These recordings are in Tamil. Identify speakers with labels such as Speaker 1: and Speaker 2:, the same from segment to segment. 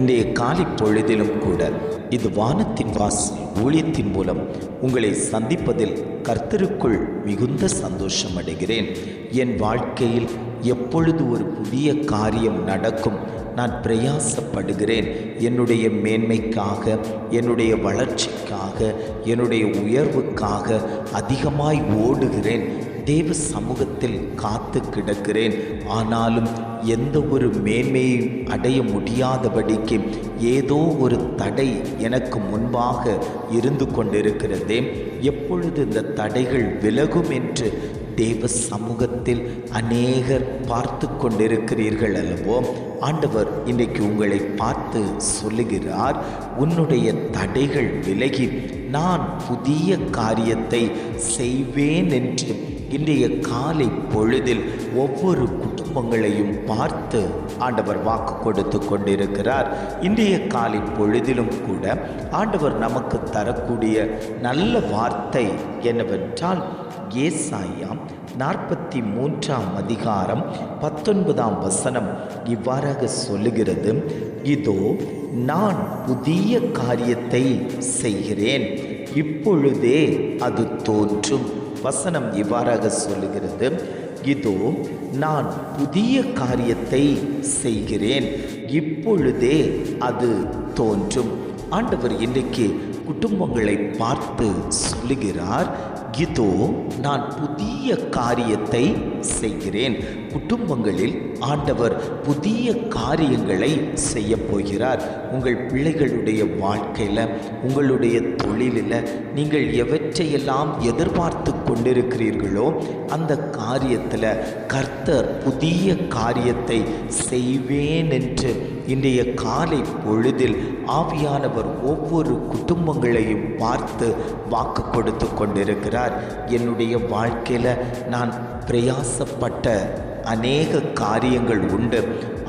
Speaker 1: இன்றைய காலை பொழுதிலும் கூட இது வானத்தின் வாஸ் ஊழியத்தின் மூலம் உங்களை சந்திப்பதில் கர்த்தருக்குள் மிகுந்த சந்தோஷம் அடைகிறேன். என் வாழ்க்கையில் எப்பொழுது ஒரு புதிய காரியம் நடக்கும் நான் பிரயாசப்படுகிறேன். என்னுடைய மேன்மைக்காக என்னுடைய வளர்ச்சிக்காக என்னுடைய உயர்வுக்காக அதிகமாய் ஓடுகிறேன். தேவ சமூகத்தில் காத்து கிடக்கிறேன். ஆனாலும் எந்த ஒரு மேன்மையும் அடைய முடியாதபடிக்கு ஏதோ ஒரு தடை எனக்கு முன்பாக இருந்து கொண்டிருக்கிறதே. எப்பொழுது இந்த தடைகள் விலகும் என்று தேவ சமூகத்தில் அநேகர் பார்த்து கொண்டிருக்கிறீர்கள் அல்லவோ? ஆண்டவர் இன்றைக்கு உங்களை பார்த்து சொல்லுகிறார் உன்னுடைய தடைகள் விலகி நான் புதிய காரியத்தை செய்வேன் என்று இன்றைய காலை பொழுதில் ஒவ்வொரு குடும்பங்களையும் பார்த்து ஆண்டவர் வாக்கு கொடுத்து கொண்டிருக்கிறார். இன்றைய காலை பொழுதிலும் கூட ஆண்டவர் நமக்கு தரக்கூடிய நல்ல வார்த்தை என்னவென்றால் ஏசாயாம் நாற்பத்தி மூன்றாம் அதிகாரம் பத்தொன்பதாம் வசனம் இவ்வாறாக சொல்லுகிறது இதோ நான் புதிய காரியத்தை செய்கிறேன். இப்பொழுதே அது தோன்றும். வசனம் இவ்வாறாக சொல்லுகிறது. இதோ நான் புதிய காரியத்தை செய்கிறேன். இப்பொழுதே அது தோன்றும். ஆண்டவர் இன்றைக்கு குடும்பங்களை பார்த்து சொல்லுகிறார். இதோ நான் புதிய காரியத்தை செய்கிறேன். குடும்பங்களில் ஆண்டவர் புதிய காரியங்களை செய்ய போகிறார். உங்கள் பிள்ளைகளுடைய வாழ்க்கையில் உங்களுடைய தொழிலில் நீங்கள் எவற்றையெல்லாம் எதிர்பார்த்து கொண்டிருக்கிறீர்களோ அந்த காரியத்தில் கர்த்தர் புதிய காரியத்தை செய்வேன் என்று இன்றைய காலை பொழுதில் ஆவியானவர் ஒவ்வொரு குடும்பங்களையும் பார்த்து வாக்கு கொடுத்து கொண்டிருக்கிறார். என்னுடைய வாழ்க்கையில் நான் பிரயாசப்பட்ட அநேக காரியங்கள் உண்டு.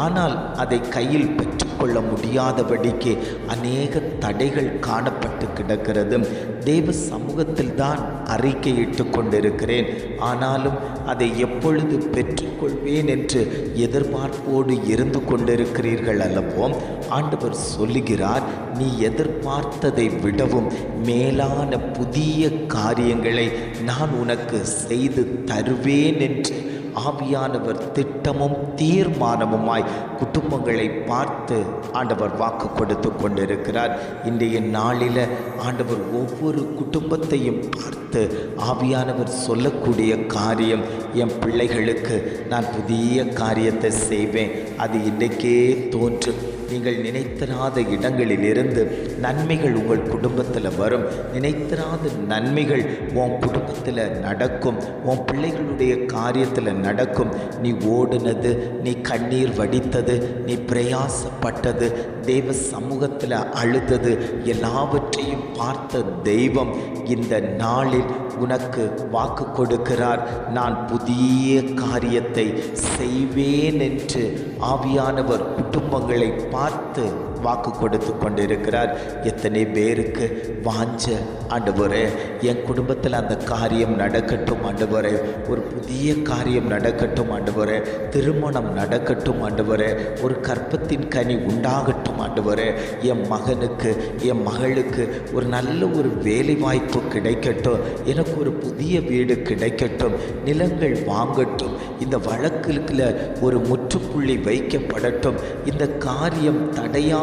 Speaker 1: ஆனால் அதை கையில் ஏற்றுக்கொள்ள முடியாதபடிக்கு அநேக தடைகள் காணப்பட்டு கிடக்கிறது தேவ சமூகத்தில் தான் அறிக்கையிட்டு கொண்டிருக்கிறேன். ஆனாலும் அதை எப்பொழுது பெற்றுக்கொள்வேன் என்று எதிர்பார்ப்போடு இருந்து கொண்டிருக்கிறீர்கள் அல்லவோ? ஆண்டவர் சொல்லுகிறார் நீ எதிர்பார்த்ததை விடவும் மேலான புதிய காரியங்களை நான் உனக்கு செய்து தருவேன் என்று ஆவியானவர் திட்டமும் தீர்மானமுமாய் குடும்பங்களை பார்த்து ஆண்டவர் வாக்கு கொடுத்து கொண்டிருக்கிறார். இன்றைய நாளில் ஆண்டவர் ஒவ்வொரு குடும்பத்தையும் பார்த்து ஆவியானவர் சொல்லக்கூடிய காரியம் என் பிள்ளைகளுக்கு நான் புதிய காரியத்தை செய்வேன். அது இன்றைக்கே தோன்றும். நீங்கள் நினைத்தராத இடங்களிலிருந்து நன்மைகள் உங்கள் குடும்பத்தில் வரும். நினைத்தராத நன்மைகள் உன் குடும்பத்தில் நடக்கும். உன் பிள்ளைகளுடைய காரியத்தில் நடக்கும். நீ ஓடுனது நீ கண்ணீர் வடித்தது நீ பிரயாசப்பட்டது தெய்வ சமூகத்தில் அழுதது எல்லாவற்றையும் பார்த்த தெய்வம் இந்த நாளில் உனக்கு வாக்கு கொடுக்கிறார். நான் புதிய காரியத்தை செய்வேன் என்று ஆவியானவர் குடும்பங்களை பார்த்து வாக்கு கொடுத்து கொண்டிருக்கிறார். எத்தனை பேருக்கு வாஞ்ச ஆண்டவரே என் குடும்பத்தில் அந்த காரியம் நடக்கட்டும் ஆண்டவரே. ஒரு புதிய காரியம் நடக்கட்டும் ஆண்டவரே. திருமணம் நடக்கட்டும் ஆண்டவரே. ஒரு கற்பத்தின் கனி உண்டாகட்டும் ஆண்டவரே. என் மகனுக்கு என் மகளுக்கு ஒரு நல்ல ஒரு வேலை வாய்ப்பு கிடைக்கட்டும். எனக்கு ஒரு புதிய வீடு கிடைக்கட்டும். நிலங்கள் வாங்கட்டும். இந்த வழக்குல ஒரு முற்றுப்புள்ளி வைக்கப்படட்டும். இந்த காரியம்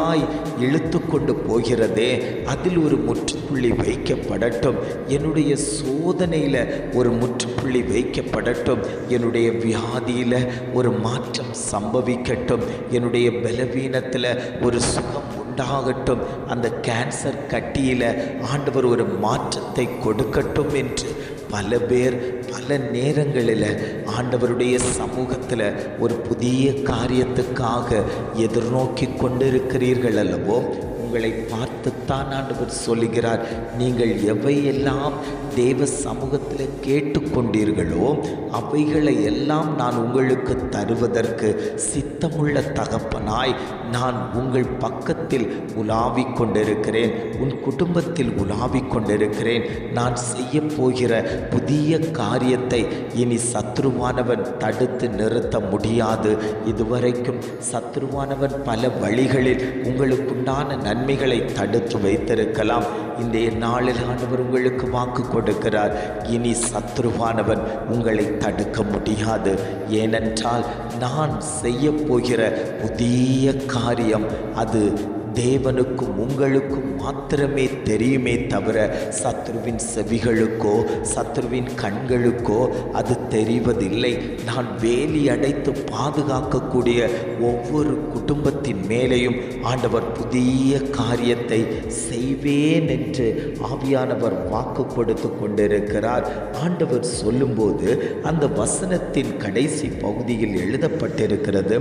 Speaker 1: வேகமாய் இழுத்து கொண்டு போகிறதே அதில் ஒரு முற்றுப்புள்ளி வைக்கப்படட்டும். என்னுடைய சோதனையில் ஒரு முற்றுப்புள்ளி வைக்கப்படட்டும். என்னுடைய வியாதியில் ஒரு மாற்றம் சம்பவிக்கட்டும். என்னுடைய பலவீனத்தில் ஒரு சுகம் உண்டாகட்டும். அந்த கேன்சர் கட்டியில் ஆண்டவர் ஒரு மாற்றத்தை கொடுக்கட்டும் என்று பல பேர் பல நேரங்களில் ஆண்டவருடைய சமூகத்தில் ஒரு புதிய காரியத்துக்காக எதிர்நோக்கி கொண்டிருக்கிறீர்கள் அல்லவோ உங்களை பார்த்துத்தான் ஆண்டவர் சொல்லுகிறார். நீங்கள் எவையெல்லாம் தேவ சமூகத்தில் கேட்டுக்கொண்டீர்களோ அவைகளை எல்லாம் நான் உங்களுக்கு தருவதற்கு சித்தமுள்ள தகப்பனாய் நான் உங்கள் பக்கத்தில் உலாவிக் கொண்டிருக்கிறேன். உன் குடும்பத்தில் உலாவிக் கொண்டிருக்கிறேன். நான் செய்ய போகிற புதிய காரியத்தை இனி சத்ருவானவன் தடுத்து நிறுத்த முடியாது. இதுவரைக்கும் சத்ருவானவன் பல வழிகளில் உங்களுக்குண்டான நன்மைகளை தடுத்து வைத்திருக்கலாம். இந்த நாளில் ஆண்டவர் உங்களுக்கு வாக்கு கொடுக்கிறார். இனி சத்ருவானவன் உங்களை தடுக்க முடியாது. ஏனென்றால் நான் செய்ய போகிற புதிய காரியம் அது தேவனுக்கும் உங்களுக்கும் மாத்திரமே தெரியுமே தவிர சத்ருவின் செவிகளுக்கோ சத்ருவின் கண்களுக்கோ அது தெரிவதில்லை. நான் வேலி அடைத்து பாதுகாக்கக்கூடிய ஒவ்வொரு குடும்பத்தின் மேலேயும் ஆண்டவர் புதிய காரியத்தை செய்வேன் என்று ஆவியானவர் வாக்கு கொடுத்து கொண்டிருக்கிறார். ஆண்டவர் சொல்லும்போது அந்த வசனத்தின் கடைசி பகுதியில் எழுதப்பட்டிருக்கிறது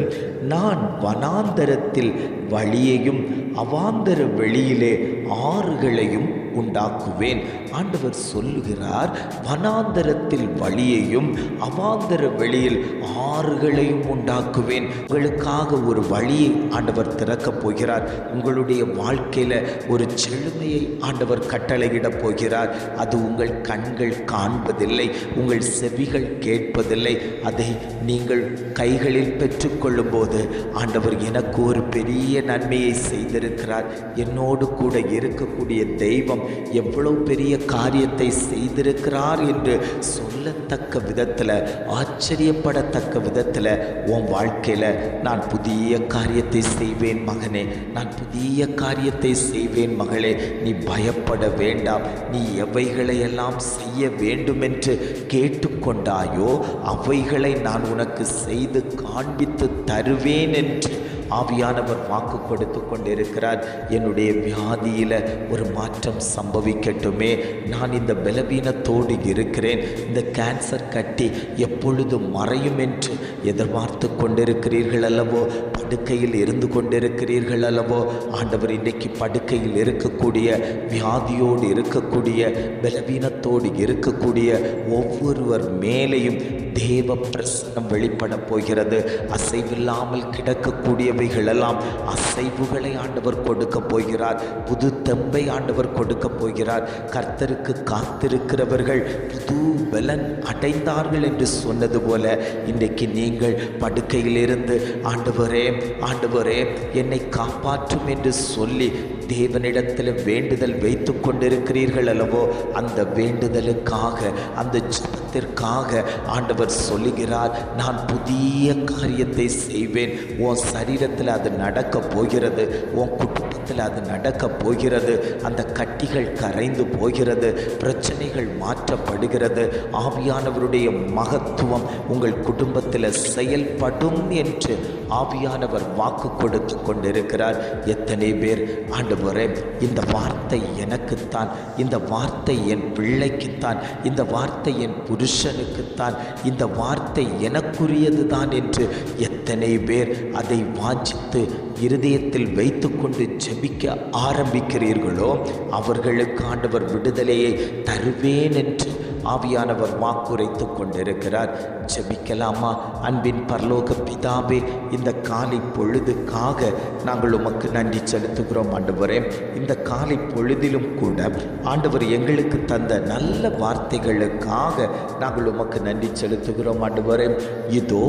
Speaker 1: நான் வனாந்தரத்தில் வழியையும் அவாந்தர வெளியிலே ஆறுகளையும் உண்டாக்குவேன். ஆண்டவர் சொல்லுகிறார் வனாந்தரத்தில் வழியையும் அவாந்தர வெளியில் ஆறுகளையும் உண்டாக்குவேன். உங்களுக்காக ஒரு வழியை ஆண்டவர் திறக்கப் போகிறார். உங்களுடைய வாழ்க்கையில் ஒரு செழுமையை ஆண்டவர் கட்டளையிடப் போகிறார். அது உங்கள் கண்கள் காண்பதில்லை உங்கள் செவிகள் கேட்பதில்லை. அதை நீங்கள் கைகளில் பெற்றுக்கொள்ளும் போது ஆண்டவர் எனக்கு ஒரு பெரிய நன்மையை செய்திருக்கிறார். என்னோடு கூட இருக்கக்கூடிய தெய்வம் எவ்வளவு பெரிய காரியத்தை செய்திருக்கிறார் என்று சொல்லத்தக்க விதத்தில் ஆச்சரியப்படத்தக்க விதத்தில் உன் வாழ்க்கையில் நான் புதிய காரியத்தை செய்வேன் மகனே நான் புதிய காரியத்தை செய்வேன் மகளே நீ பயப்பட வேண்டாம் நீ எவைகளை எல்லாம் செய்ய வேண்டுமென்று கேட்டுக்கொண்டாயோ அவைகளை நான் உனக்கு செய்து காண்பித்து தருவேன் என்று ஆவியானவர் வாக்கு கொடுத்து கொண்டிருக்கிறார். என்னுடைய வியாதியில் ஒரு மாற்றம் சம்பவிக்கட்டுமே. நான் இந்த பலவீனத்தோடு இருக்கிறேன். இந்த கேன்சர் கட்டி எப்பொழுது மறையும் என்று எதிர்பார்த்து கொண்டிருக்கிறீர்கள் அல்லவோ படுக்கையில் இருந்து கொண்டிருக்கிறீர்கள் அல்லவோ? ஆண்டவர் இன்றைக்கு படுக்கையில் இருக்கக்கூடிய வியாதியோடு இருக்கக்கூடிய பலவீனத்தோடு இருக்கக்கூடிய ஒவ்வொருவர் மேலேயும் தேவ பிரசனம் வெளிப்பட போகிறது. அசைவில்லாமல் கிடக்கக்கூடியவைகளெல்லாம் அசைவுகளை ஆண்டவர் கொடுக்க போகிறார். புது தெம்பை ஆண்டவர் கொடுக்க போகிறார். கர்த்தருக்கு காத்திருக்கிறவர்கள் புது பலன் அடைந்தார்கள் என்று சொன்னது போல இன்றைக்கு நீங்கள் படுக்கையிலிருந்து ஆண்டவரே ஆண்டவரே என்னை காப்பாற்றும் என்று சொல்லி தேவனிடத்தில் வேண்டுதல் வைத்து கொண்டிருக்கிறீர்கள் அல்லவோ அந்த வேண்டுதலுக்காக அந்த ஜபத்திற்காக ஆண்டவர் சொல்லுகிறார் நான் புதிய காரியத்தை செய்வேன். உன் சரீரத்தில் அது நடக்கப் போகிறது. உன் நேரத்தில் அது நடக்க போகிறது. அந்த கட்டிகள் கரைந்து போகிறது. பிரச்சனைகள் மாற்றப்படுகிறது. ஆவியானவருடைய மகத்துவம் உங்கள் குடும்பத்தில் செயல்படும் என்று ஆவியானவர் வாக்கு கொடுத்து கொண்டிருக்கிறார். எத்தனை பேர்? ஆண்டவரே இந்த வார்த்தை எனக்குத்தான் இந்த வார்த்தை என் பிள்ளைக்குத்தான் இந்த வார்த்தை என் புருஷனுக்குத்தான் இந்த வார்த்தை எனக்குரியது தான் என்று எத்தனை பேர் அதை வாஞ்சித்து இருதயத்தில் வைத்துக்கொண்டு ஜெபிக்க ஆரம்பிக்கிறீர்களோ அவர்களுக்கு ஆண்டவர் விடுதலையை தருவேன் என்று ஆவியானவர் வாக்குரைத்து கொண்டிருக்கிறார். ஜபிக்கலாமா? அன்பின் பரலோக பிதாவே இந்த காலை பொழுதுக்காக நாங்கள் உமக்கு நன்றி செலுத்துகிறோம் ஆண்டவரே. இந்த காலை பொழுதிலும் கூட ஆண்டவர் எங்களுக்கு தந்த நல்ல வார்த்தைகளுக்காக நாங்கள் உமக்கு நன்றி செலுத்துகிறோம் ஆண்டவரே. இதோ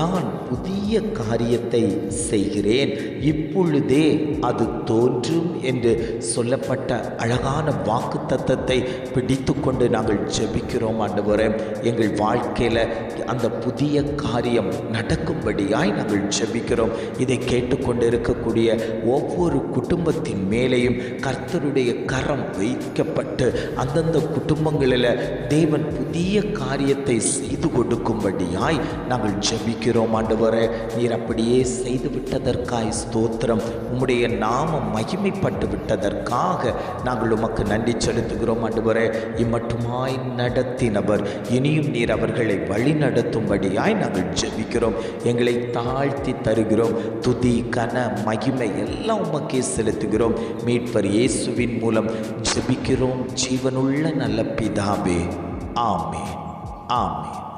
Speaker 1: நான் புதிய காரியத்தை செய்கிறேன். இப்பொழுதே அது தோன்றும் என்று சொல்லப்பட்ட அழகான வாக்கு தத்தத்தை பிடித்து கொண்டு நாங்கள் ஜெபிக்கிறோம் ஆண்டவரே. எங்கள் வாழ்க்கையில் அந்த புதிய காரியம் நடக்கும்படியாய் நாங்கள் ஜெபிக்கிறோம். இதை கேட்டுக்கொண்டு இருக்கக்கூடிய ஒவ்வொரு குடும்பத்தின் மேலேயும் கர்த்தருடைய கரம் வைக்கப்பட்டு அந்தந்த குடும்பங்களில் தேவன் புதிய காரியத்தை செய்து கொடுக்கும்படியாய் நாங்கள் ஜெபிக்கிறோம் ஆண்டவரே. நீர் அப்படியே செய்து விட்டதற்காய் ஸ்தோத்திரம். உம்முடைய நாமம் மகிமைப்பட்டு விட்டதற்காக நாங்கள் உமக்கு நன்றி செலுத்துகிறோம் ஆண்டவரே. இம்மட்டுமாய் நடத்தினவர் இனியும் நீர் அவர்களை வழி நடத்தும்படியாய் நாங்கள் ஜெபிக்கிறோம். எங்களை தாழ்த்தி தருகிறோம். துதி கன மகிமை எல்லாம் உமக்கே செலுத்துகிறோம். மீட்பர் இயேசுவின் மூலம் ஜெபிக்கிறோம். ஜீவனுள்ள நல்ல பிதாவே. ஆமே ஆமே